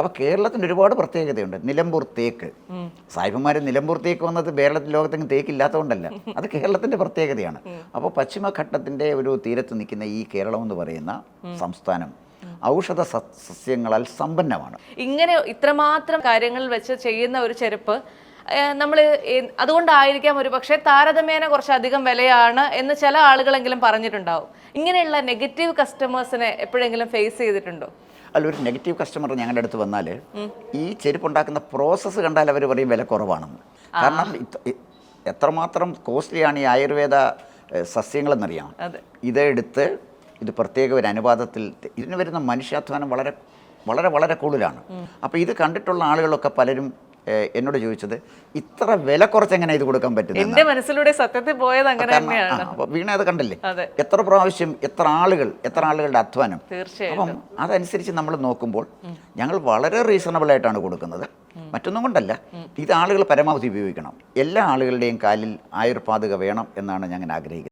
അപ്പോൾ കേരളത്തിന് ഒരുപാട് പ്രത്യേകതയുണ്ട്. നിലമ്പൂർ തേക്ക്. സായിപ്പന്മാർ നിലമ്പൂർ തേക്ക് വന്നത് കേരളത്തിൽ ലോകത്തെങ്ങും തേക്കില്ലാത്തതുകൊണ്ടല്ല അത് കേരളത്തിന്റെ പ്രത്യേകതയാണ്. അപ്പോൾ പശ്ചിമഘട്ടത്തിന്റെ ഒരു തീരത്ത് നിൽക്കുന്ന ഈ കേരളം എന്ന് പറയുന്ന സംസ്ഥാനം ഔഷധ സസ്യങ്ങളാൽ സമ്പന്നമാണ്. ഇങ്ങനെ ഇത്രമാത്രം കാര്യങ്ങൾ വെച്ച് ചെയ്യുന്ന ഒരു ചെരുപ്പ് നമ്മൾ അതുകൊണ്ടായിരിക്കാം ഒരു പക്ഷേ താരതമ്യേന കുറച്ചധികം വിലയാണ് എന്ന് ചില ആളുകളെങ്കിലും പറഞ്ഞിട്ടുണ്ടാവും. ഇങ്ങനെയുള്ള നെഗറ്റീവ് കസ്റ്റമേഴ്സിനെ എപ്പോഴെങ്കിലും ഫേസ് ചെയ്തിട്ടുണ്ടോ? അല്ല ഒരു നെഗറ്റീവ് കസ്റ്റമർ ഞങ്ങളുടെ അടുത്ത് വന്നാൽ ഈ ചെരുപ്പ് ഉണ്ടാക്കുന്ന പ്രോസസ്സ് കണ്ടാൽ അവർ പറയും വില കുറവാണെന്ന്. കാരണം എത്രമാത്രം കോസ്റ്റ്ലിയാണ് ഈ ആയുർവേദ സസ്യങ്ങളെന്നറിയാം. ഇതെടുത്ത് ഇത് പ്രത്യേക ഒരു അനുപാതത്തിൽ ഇതിന് വരുന്ന മനുഷ്യാധ്വാനം വളരെ വളരെ വളരെ കൂടുതലാണ്. അപ്പോൾ ഇത് കണ്ടിട്ടുള്ള ആളുകളൊക്കെ പലരും എന്നോട് ചോദിച്ചത് ഇത്ര വില കുറച്ച് എങ്ങനെ ഇത് കൊടുക്കാൻ പറ്റുന്നത് എന്റെ മനസ്സിലൂടെ സത്യത്തിൽ പോയത് അങ്ങനെ തന്നെയാണ്. അപ്പോൾ വീണ അത് കണ്ടല്ലേ? എത്ര പ്രാവശ്യം എത്ര ആളുകൾ എത്ര ആളുകളുടെ അധ്വാനം? തീർച്ചയായും അപ്പം അതനുസരിച്ച് നമ്മൾ നോക്കുമ്പോൾ ഞങ്ങൾ വളരെ റീസണബിൾ ആയിട്ടാണ് കൊടുക്കുന്നത്. മറ്റൊന്നും കൊണ്ടല്ല. ഇത് ആളുകൾ പരമാവധി ഉപയോഗിക്കണം. എല്ലാ ആളുകളുടെയും കാലിൽ ആയുർപാതുക വേണം എന്നാണ് ഞങ്ങൾ ആഗ്രഹിക്കുന്നത്.